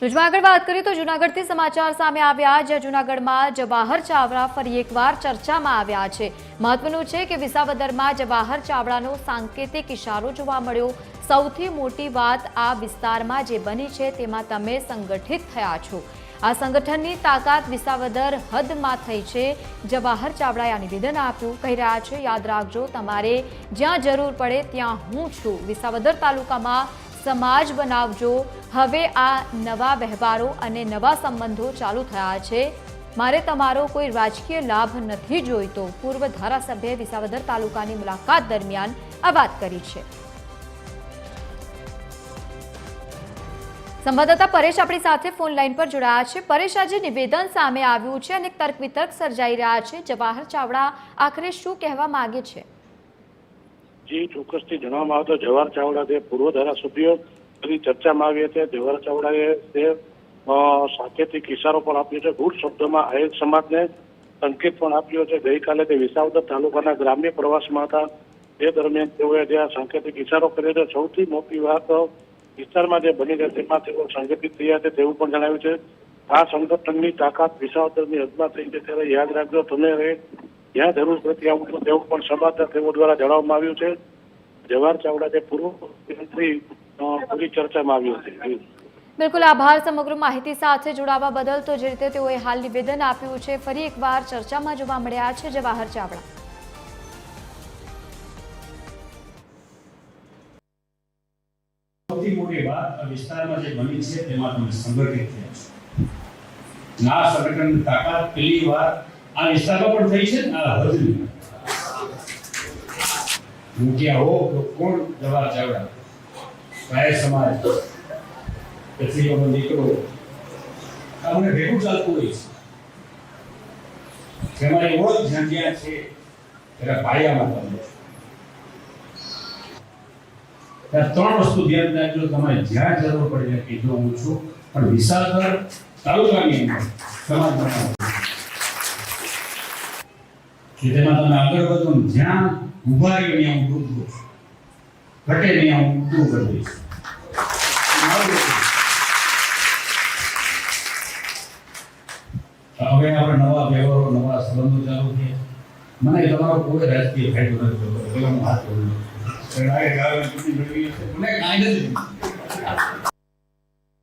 તો આગળ વાત કરીએ તો જૂનાગઢથી સમાચાર સામે આવ્યા જ્યાં જૂનાગઢમાં જવાહર ચાવડા ફરી એકવાર ચર્ચામાં આવ્યા છે. મહત્વનું છે કે વિસાવદરમાં જવાહર ચાવડાનો સાંકેતિક ઇશારો જોવા મળ્યો. સૌથી મોટી વાત આ વિસ્તારમાં જે બની છે તેમાં તમે સંગઠિત થયા છો. આ સંગઠનની તાકાત વિસાવદર હદમાં થઈ છે. જવાહર ચાવડાએ આ નિવેદન આપ્યું. કહી રહ્યા છે, યાદ રાખજો, તમારે જ્યાં જરૂર પડે ત્યાં હું છું. વિસાવદર તાલુકામાં સમાજ બનાવજો. હવે આ નવા વ્યવહારો અને નવા સંબંધો ચાલુ થયા છે. મારે તમારો કોઈ રાજકીય લાભ નથી જોઈતો. પૂર્વ ધારાસભ્યએ વિસાવદર તાલુકાની મુલાકાત દરમિયાન આ વાત કરી છે. સંવાદદાતા પરેશ આપણી સાથે ફોન લાઈન પર જોડાયા છે. પરેશ, આજે નિવેદન સામે આવ્યું છે અને તર્ક વિતર્ક સર્જાઈ રહ્યા છે. જવાહર ચાવડા આખરે શું કહેવા માંગે છે? જે, ચોક્કસથી જણાવવામાં આવતો જવાહર ચાવડા તે પૂર્વ ધારાસભ્યો બધી ચર્ચામાં આવી હતી. જવાહર ચાવડાએ તે સાંકેતિક ઇશારો પણ આપ્યો છે. ગુડ શબ્દમાં આહિર સમાજને સંકેત પણ આપ્યો છે. ગઈકાલે તે વિસાવદર તાલુકાના ગ્રામ્ય પ્રવાસમાં હતા. તે દરમિયાન તેઓએ ત્યાં સાંકેતિક ઇશારો કર્યો છે, સૌથી મોટી વાત વિસ્તારમાં જે બની છે, તેમાં તેઓ સંગઠિત થયા છે તેવું પણ જણાવ્યું છે. આ સંગઠનની તાકાત વિસાવદરની હદમાં થઈ છે. ત્યારે યાદ રાખજો, તમે હવે જ્યાં જરૂર પડે ત્યાં ઉઠો તેવું પણ સમાધાન તેઓ દ્વારા જણાવવામાં આવ્યું છે. જવાહર ચાવડા જે પૂર્વ મુખ્યમંત્રી પૂરી ચર્ચામાં આવ્યું છે. બિલકુલ આભાર સમગ્ર માહિતી સાથે જોડાવા બદલ. તો જે રીતે તેઓએ હાલ નિવેદન આપ્યું છે ફરી એકવાર ચર્ચામાં જોવા મળ્યા છે જવાહર ચાવડા. સૌથી મોટી વાત આ વિસ્તારમાં જે બની છે તેમાં તમે સંગઠિત થયા છો. ના સંગઠન તાકાત પહેલી વાર આ વિસ્તારમાં પણ થઈ છે આ હદની હું ક્યાં હો તો કોણ જવાહર ચાવડા કાય સમાજ. પછી અમે નીકળો. અમને ભેગું ચાલતું હોય છે. તમારી ઓળખ જ્યાં જ્યાં છે. એના પાયામાં તમે ત્યાં ત્રણ વસ્તુ ધ્યાન રાખજો. તમારે જ્યાં જરૂર પડે ત્યાં કીધું હું છું. પણ વિસાવદર તાલુકાની અંદર સમાજ બનાવો. કે તેમાં તમે આગળ વધો ને જ્યાં ઊભા રહ્યો ત્યાં હું ડૂબું છું. ઘટે ત્યાં હું ઊભું કરી દઈશ. હવે આપણે નવા વ્યવહારો નવા સંબંધો ચાલુ થયા. મને તમારો કોઈ રાજકીય ફાયદો નથી થતો પેલા હું હાથ જોડું છું. કારણ કે ગાળો ચૂંટણી મેળવી હશે. મને કાંઈ નથી